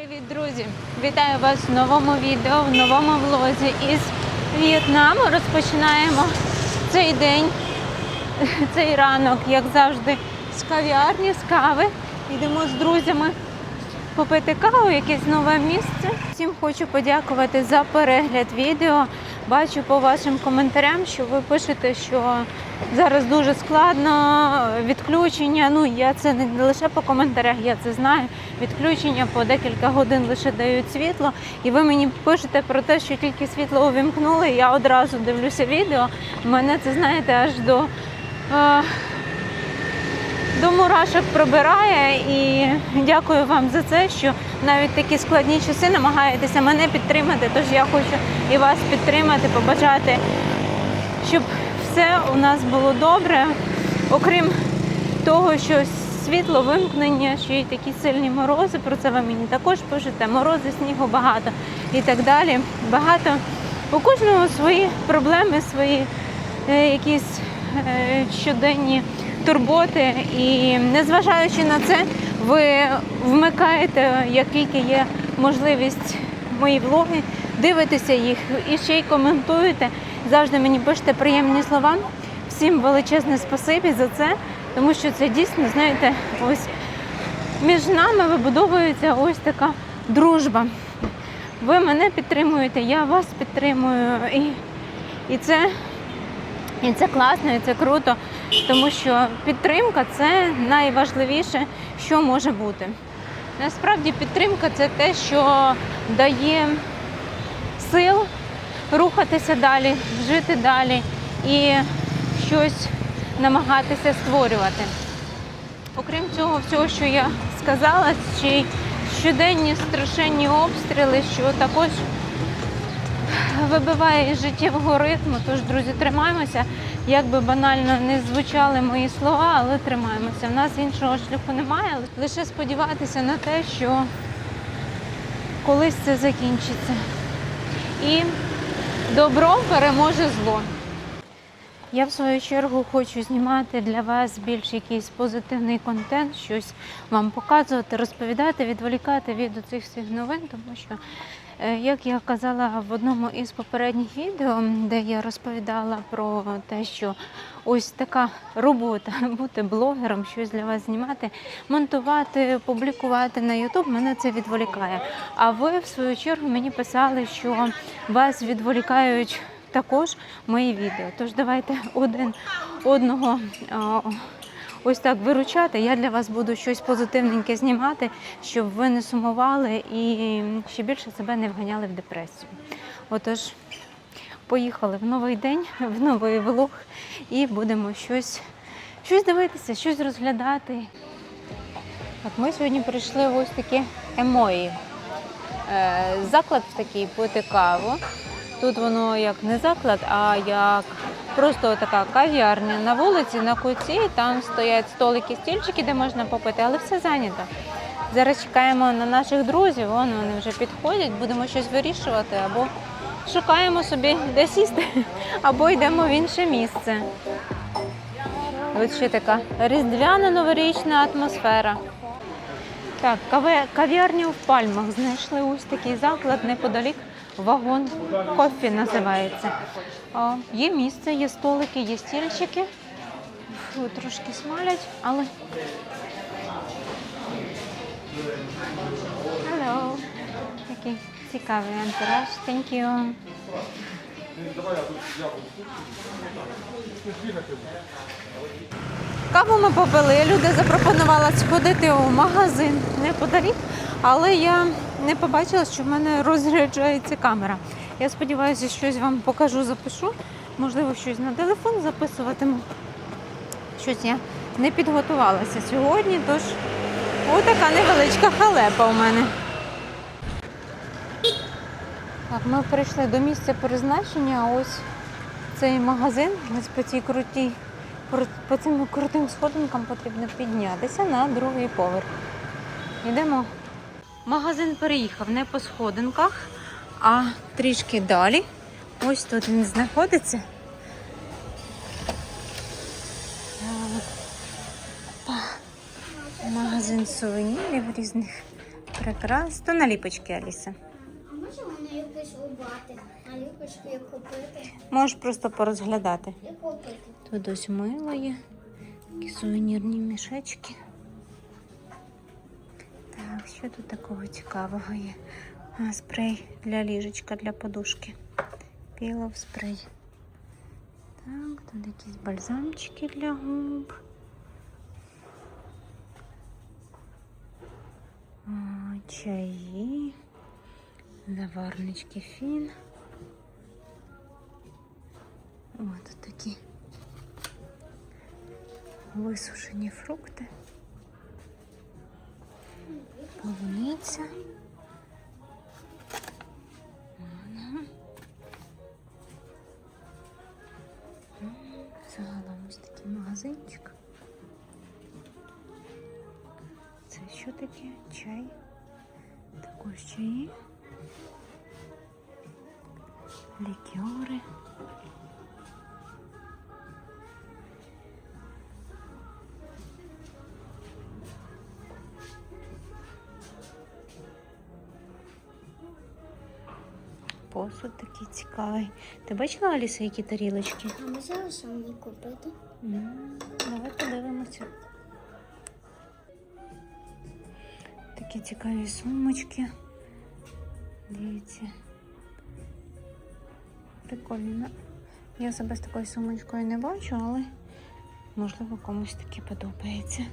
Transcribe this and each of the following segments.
Привіт, друзі! Вітаю вас в новому відео, в новому влозі із В'єтнаму. Розпочинаємо цей день, цей ранок, як завжди, з кав'ярні, з кави. Йдемо з друзями попити каву, якесь нове місце. Всім хочу подякувати за перегляд відео. Бачу по вашим коментарям, що ви пишете, що зараз дуже складно відключення. Ну я це не лише по коментарях, я це знаю. Відключення по декілька годин лише дають світло. І ви мені пишете про те, що тільки світло увімкнули. Я одразу дивлюся відео. Мене це знаєте аж до. Е, до мурашок пробирає і дякую вам за це, що навіть такі складні часи намагаєтеся мене підтримати. Тож я хочу і вас підтримати, побажати, щоб все у нас було добре, окрім того, що світло вимкнення, що і такі сильні морози. Про це ви мені також пишете. Морози, снігу багато і так далі. Багато у кожного свої проблеми, свої е, якісь е, щоденні турботи, і незважаючи на це, ви вмикаєте, як тільки є можливість мої влоги, дивитеся їх і ще й коментуєте. Завжди мені пишете приємні слова. Всім величезне спасибі за це, тому що це дійсно, знаєте, ось між нами вибудовується ось така дружба. Ви мене підтримуєте, я вас підтримую. І, і це і це класно, і це круто, тому що підтримка це найважливіше, що може бути. Насправді підтримка це те, що дає сил рухатися далі, жити далі і щось намагатися створювати. Окрім цього, всього, що я сказала, ще щоденні страшенні обстріли, що також вибиває життєвого ритму. Тож, друзі, тримаємося. Як би банально не звучали мої слова, але тримаємося. У нас іншого шляху немає. Лише сподіватися на те, що колись це закінчиться. І добро переможе зло. Я в свою чергу хочу знімати для вас більш якийсь позитивний контент, щось вам показувати, розповідати, відволікати від цих всіх новин, тому що, як я казала в одному із попередніх відео, де я розповідала про те, що ось така робота бути блогером, щось для вас знімати, монтувати, публікувати на YouTube, мене це відволікає. А ви, в свою чергу, мені писали, що вас відволікають також мої відео. Тож давайте один одного ось так виручати. Я для вас буду щось позитивненьке знімати, щоб ви не сумували і ще більше себе не вганяли в депресію. Отож, поїхали в новий день, в новий влог і будемо щось, щось дивитися, щось розглядати. От ми сьогодні прийшли ось такі емої. Е, Заклад такий пити каву. Тут воно як не заклад, а як просто така кав'ярня на вулиці, на куці. Там стоять столики, стільчики, де можна попити, але все зайнято. Зараз чекаємо на наших друзів, вон вони вже підходять, будемо щось вирішувати, або шукаємо собі де сісти, або йдемо в інше місце. Ось ще така різдвяна новорічна атмосфера. Так, кав'ярня в пальмах. Знайшли ось такий заклад неподалік. Вагон кофі називається. О, є місце, є столики, є стільчики. Фу, трошки смалять, але. Hello. Такий цікавий антураж. Thank you. Каву ми попили. Люди запропонували сходити у магазин неподалік, але я не побачила, що в мене розряджається камера. Я сподіваюся, щось вам покажу, запишу. Можливо, щось на телефон записуватиму. Щось я не підготувалася сьогодні, тож отака невеличка халепа у мене. Так, ми прийшли до місця призначення. а Ось цей магазин. Ось по цій крутій, по- цим крутим сходинкам потрібно піднятися на другий поверх. Йдемо. Магазин переїхав не по сходинках, а трішки далі. Ось тут він знаходиться. Магазин сувенірів різних Прекрасно. То наліпочки, Аліса. А може мене якось? А як купити? Можеш просто порозглядати. І купити. Тут ось мило є, такі сувенірні мішечки. Так, що тут такого цікавого є? А, спрей для ліжечка, для подушки. Пілов спрей. Так, тут якісь бальзамчики для губ. Чаї, заварнички фін. О, тут такі висушені фрукти, полуниця. Загалом ось такий магазинчик. Це що таке? Чай. Також чаї. Лікьори. Який цікавий. Ти бачила Аліса, які тарілочки? А ми зараз мені купити. Давай подивимося. Такі цікаві сумочки. Дивіться. Прикольно. Я себе з такою сумочкою не бачу, але можливо комусь таке подобається.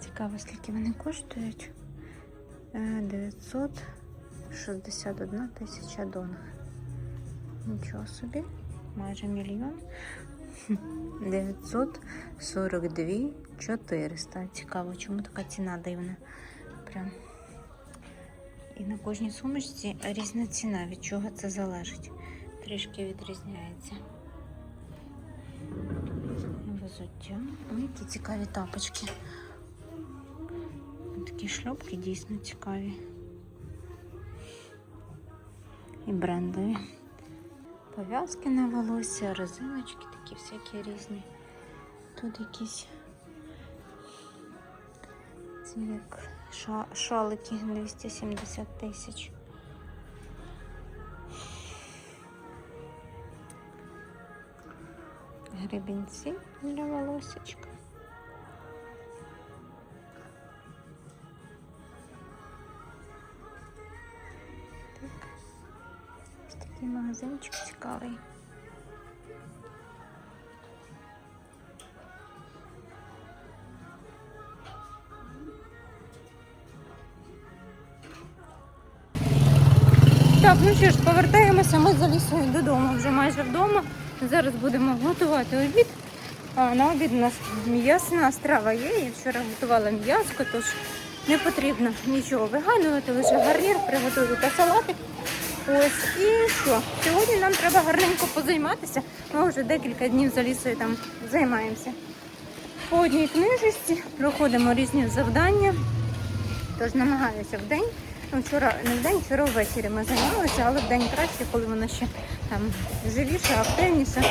Цікаво, скільки вони коштують. Е, 900. 61 тисяча донг. Нічого собі, майже мільйон. 942 400. Цікаво, чому така ціна дивна. Прям. І на кожній сумочці різна ціна, від чого це залежить. Трішки відрізняється. Везуття. Ой, які цікаві тапочки. Такі шльопки дійсно цікаві. І брендові. Пов'язки на волосся, резиночки такі всякі різні. Тут якісь ці як ша- шалики 270 тисяч. Гребінці для волосечка. Такий магазинчик цікавий. Так, ну що ж, повертаємося ми за лісою додому, вже майже вдома. Зараз будемо готувати обід. А на обід у нас м'ясна страва є. Я вчора готувала м'яско, тож не потрібно нічого виганувати, лише гарнір приготую та салатик. Ось і що? Сьогодні нам треба гарненько позайматися. Ми вже декілька днів за лісою там займаємося. По одній книжечці проходимо різні завдання. Тож намагаюся в день. Ну, вчора не в день, вчора ввечері ми займалися, але в день краще, коли воно ще там живіше, активніше.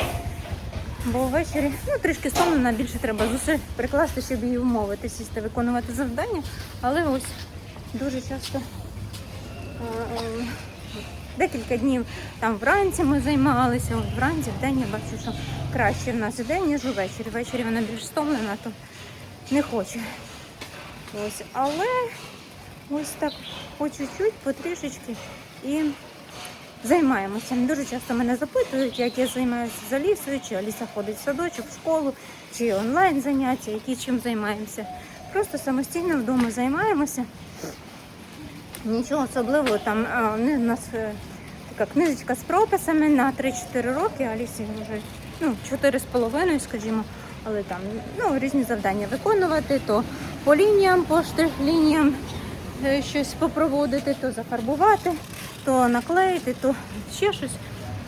Бо ввечері ну, трішки стомлена, більше треба зусиль прикласти, щоб її умовити, сісти, виконувати завдання. Але ось дуже часто декілька днів там вранці ми займалися. От вранці, в день я бачу, що краще в нас іде, ніж увечері. Ввечері вона більш стомлена, то не хоче. Ось, але ось так по чуть-чуть, потрішечки і займаємося. Дуже часто мене запитують, як я займаюся за лісою, чи Аліса ходить в садочок, в школу, чи онлайн заняття, які чим займаємося. Просто самостійно вдома займаємося. Нічого особливого там а, у нас е, така книжечка з прописами на 3-4 роки, Алісі вже ну, 4,5, скажімо, але там ну, різні завдання виконувати, то по лініям, по штрих-лініям е, щось попроводити, то зафарбувати, то наклеїти, то ще щось.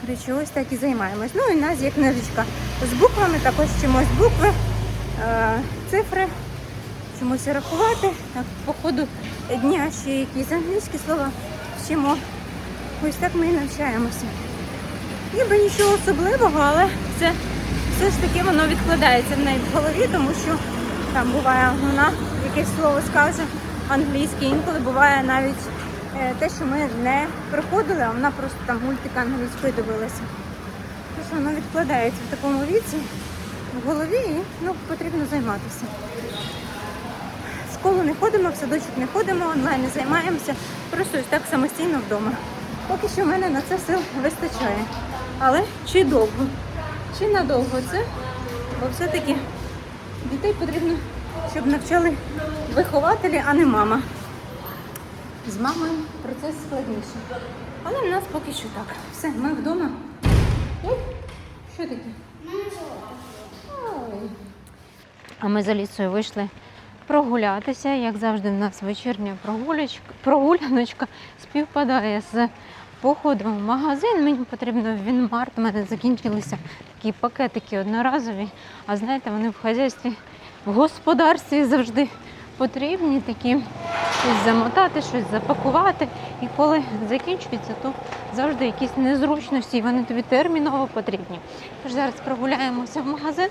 Речі, ось так і займаємось. Ну і в нас є книжечка з буквами, також чимось букви, е, цифри, чомусь рахувати. Так, по ходу дня ще якісь англійські слова вчимо. Ось так ми і навчаємося. Ніби нічого особливого, але це все ж таки воно відкладається в неї в голові, тому що там буває вона якесь слово скаже, англійський. Інколи буває навіть е, те, що ми не приходили, а вона просто там мультика англійською дивилася. Тож воно відкладається в такому віці в голові і ну, потрібно займатися. Школу не ходимо, в садочок не ходимо, онлайн не займаємося, просто ось так самостійно вдома. Поки що в мене на це сил вистачає. Але чи довго? Чи надовго це? Бо все-таки дітей потрібно, щоб навчали вихователі, а не мама. З мамою процес складніший. Але в нас поки що так. Все, ми вдома. Ой, що таке? Ой. А ми за лісою вийшли прогулятися. Як завжди, в нас вечірня прогуляночка співпадає з походом в магазин. Мені потрібно в Вінмарт. У мене закінчилися такі пакетики одноразові. А знаєте, вони в хазяйстві, в господарстві завжди потрібні такі щось замотати, щось запакувати. І коли закінчується, то завжди якісь незручності, і вони тобі терміново потрібні. Тож зараз прогуляємося в магазин.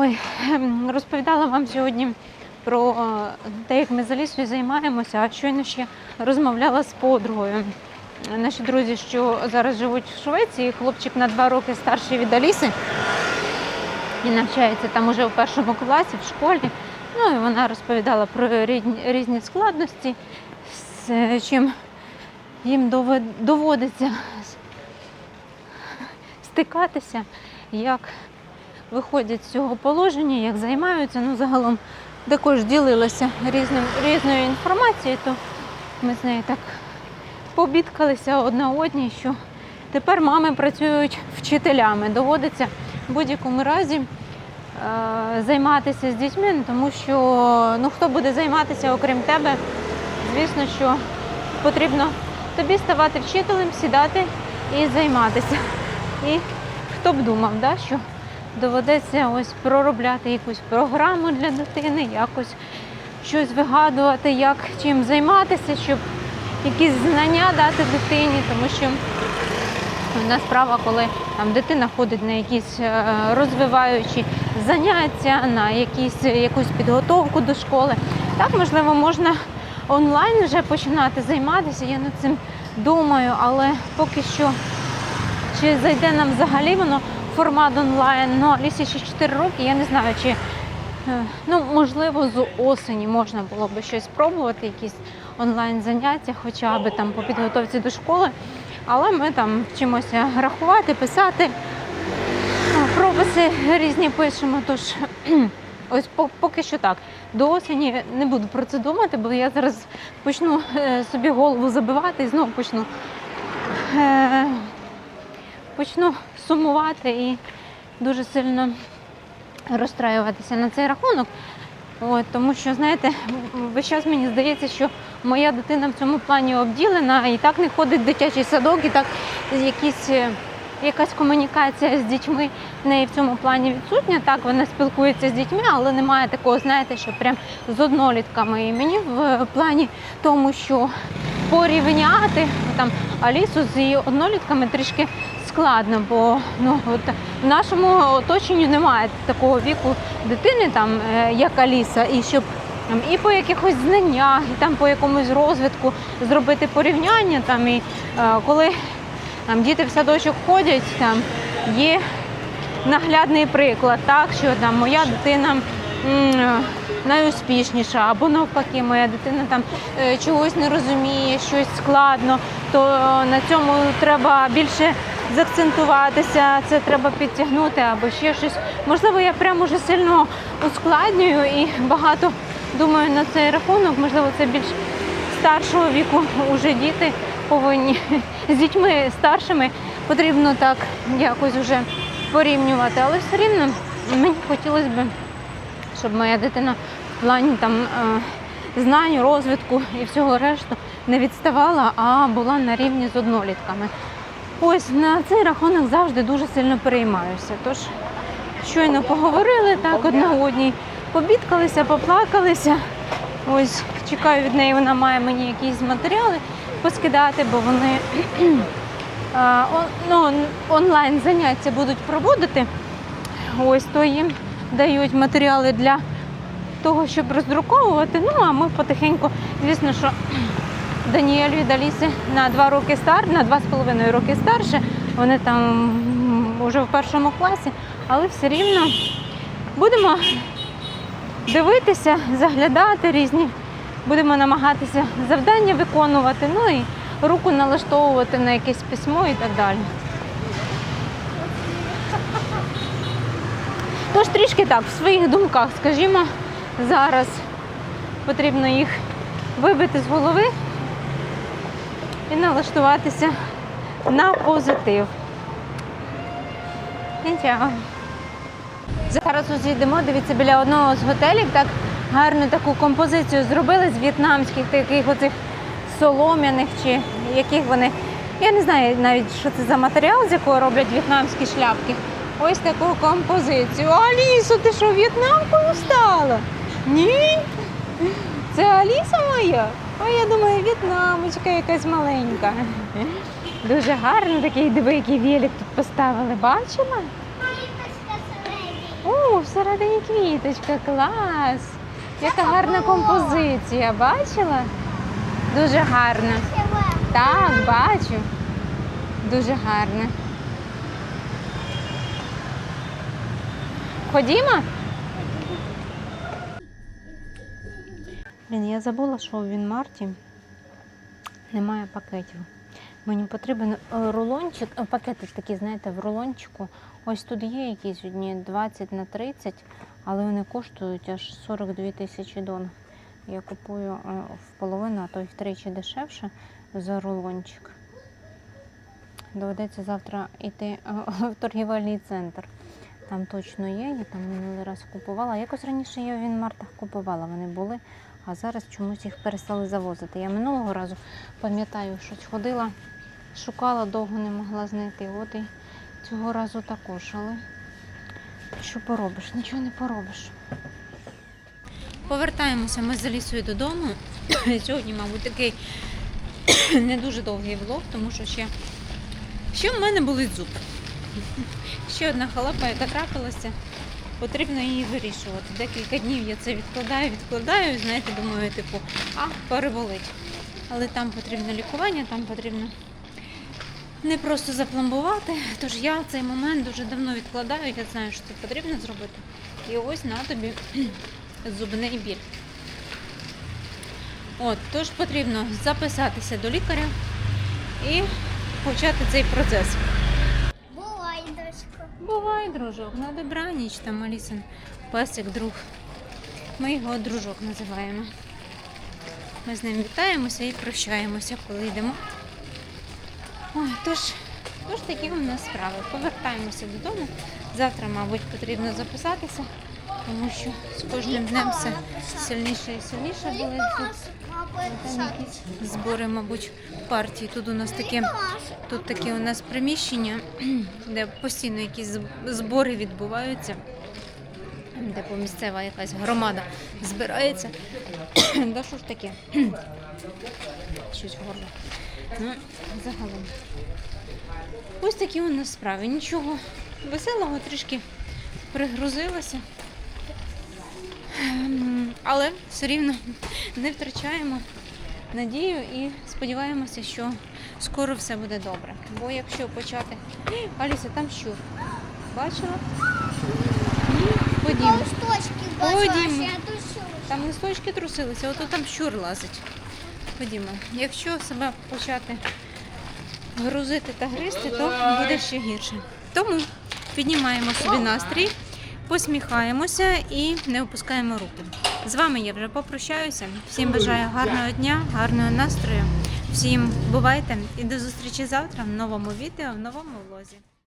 Ой, ем, розповідала вам сьогодні про е, те, як ми за лісою займаємося, а щойно ще розмовляла з подругою. Наші друзі, що зараз живуть в Швеції, хлопчик на два роки старший від Аліси і навчається там уже в першому класі, в школі. Ну і вона розповідала про різні, складності, з чим їм доводиться стикатися, як виходять з цього положення, як займаються. Ну, загалом також ділилася різним, різною інформацією, то ми з нею так побідкалися одна одній, що тепер мами працюють вчителями. Доводиться в будь-якому разі е, займатися з дітьми, ну, тому що ну, хто буде займатися окрім тебе, звісно, що потрібно тобі ставати вчителем, сідати і займатися. І хто б думав, да, що доведеться ось проробляти якусь програму для дитини, якось щось вигадувати, як чим займатися, щоб якісь знання дати дитині, тому що одна справа, коли там дитина ходить на якісь е, розвиваючі заняття, на якісь, якусь підготовку до школи. Так, можливо, можна онлайн вже починати займатися. Я над цим думаю, але поки що чи зайде нам взагалі воно формат онлайн. Ну, Алісі ще 4 роки, я не знаю, чи е, ну, можливо з осені можна було би щось спробувати, якісь онлайн заняття, хоча б там по підготовці до школи. Але ми там вчимося рахувати, писати, ну, прописи різні пишемо. Тож ось поки що так. До осені не буду про це думати, бо я зараз почну е, собі голову забивати і знову почну. Почну сумувати і дуже сильно розстраюватися на цей рахунок. От, тому що, знаєте, весь час мені здається, що моя дитина в цьому плані обділена і так не ходить в дитячий садок, і так якісь, е, якась комунікація з дітьми в неї в цьому плані відсутня. Так, вона спілкується з дітьми, але немає такого, знаєте, що прям з однолітками. І мені в плані тому, що порівняти там Алісу з її однолітками трішки складно, бо ну от в нашому оточенні немає такого віку дитини, там е, як Аліса, і щоб там, і по якихось знаннях, і там по якомусь розвитку зробити порівняння. Там і е, коли там діти в садочок ходять, там є наглядний приклад, так що там моя дитина. Найуспішніша, або навпаки, моя дитина там е, чогось не розуміє, щось складно, то на цьому треба більше заакцентуватися, це треба підтягнути або ще щось. Можливо, я прямо вже сильно ускладнюю і багато думаю на цей рахунок. Можливо, це більш старшого віку уже діти повинні з дітьми старшими потрібно так якось вже порівнювати. Але все рівно мені хотілося б, щоб моя дитина в плані там е, знань, розвитку і всього решту не відставала, а була на рівні з однолітками. Ось на цей рахунок завжди дуже сильно переймаюся. Тож щойно поговорили так одна одній, побідкалися, поплакалися. Ось чекаю від неї, вона має мені якісь матеріали поскидати, бо вони а, он- ну, онлайн заняття будуть проводити. Ось то їм дають матеріали для того, щоб роздруковувати. Ну а ми потихеньку, звісно, що Даніель від Аліси на два роки стар, на два з половиною роки старше. Вони там вже в першому класі, але все рівно будемо дивитися, заглядати різні. Будемо намагатися завдання виконувати, ну і руку налаштовувати на якесь письмо і так далі. Тож трішки так, в своїх думках, скажімо, зараз потрібно їх вибити з голови і налаштуватися на позитив. Нічого. Зараз ось йдемо, дивіться, біля одного з готелів так гарну таку композицію зробили з в'єтнамських таких оцих солом'яних чи яких вони. Я не знаю навіть, що це за матеріал, з якого роблять в'єтнамські шляпки. Ось таку композицію. Алісо, ти що, в'єтнамкою стала? Ні? Це Аліса моя? А я думаю, в'єтнамочка якась маленька. Дуже гарно такий диви, який велик тут поставили. Бачила? О, всередині квіточка, клас! Яка гарна композиція, бачила? Дуже гарна. Так, бачу. Дуже гарна. Ходімо? Блін, я забула, що в Вінмарті немає пакетів. Мені потрібен е, рулончик, е, пакети такі, знаєте, в рулончику. Ось тут є якісь одні 20 на 30, але вони коштують аж 42 тисячі дон. Я купую е, в половину, а то й втричі дешевше за рулончик. Доведеться завтра йти в торгівельний центр. Там точно є, я там минулий раз купувала. Якось раніше я в Вінмартах купувала, вони були, а зараз чомусь їх перестали завозити. Я минулого разу пам'ятаю, що ходила, шукала, довго не могла знайти. От і цього разу також, але що поробиш? Нічого не поробиш. Повертаємося ми з Алісою додому. Сьогодні, мабуть, такий не дуже довгий влог, тому що ще, ще в мене болить зуб. Ще одна халапа, яка трапилася, потрібно її вирішувати. Декілька днів я це відкладаю, відкладаю, і знаєте, думаю, типу, а, переболить. Але там потрібно лікування, там потрібно не просто запломбувати. Тож я цей момент дуже давно відкладаю, я знаю, що це потрібно зробити. І ось на тобі зубний біль. От, тож потрібно записатися до лікаря і почати цей процес. Бувай, дружок, на добраніч там Алісин песик, друг. Ми його дружок називаємо. Ми з ним вітаємося і прощаємося, коли йдемо. Ой, тож, тож такі у нас справи. Повертаємося додому. Завтра, мабуть, потрібно записатися, тому що з кожним днем все сильніше і сильніше болить тут. Збори, мабуть, партії. Тут у нас таке Тут таке у нас приміщення, де постійно якісь збори відбуваються, де місцева якась громада збирається. Да що ж таке? Щось горло. Ну, загалом. Ось такі у нас справи. Нічого веселого, трішки пригрузилося. Але все рівно не втрачаємо надію і сподіваємося, що скоро все буде добре. Бо якщо почати. Аліса, там щур. Бачила? Ходімо. Ходімо. Там листочки трусилися, ото там щур лазить. Ходімо. Якщо себе почати грузити та гризти, то буде ще гірше. Тому піднімаємо собі настрій, посміхаємося і не опускаємо руки. З вами я вже попрощаюся. Всім бажаю гарного дня, гарного настрою. Всім бувайте і до зустрічі завтра в новому відео, в новому влозі.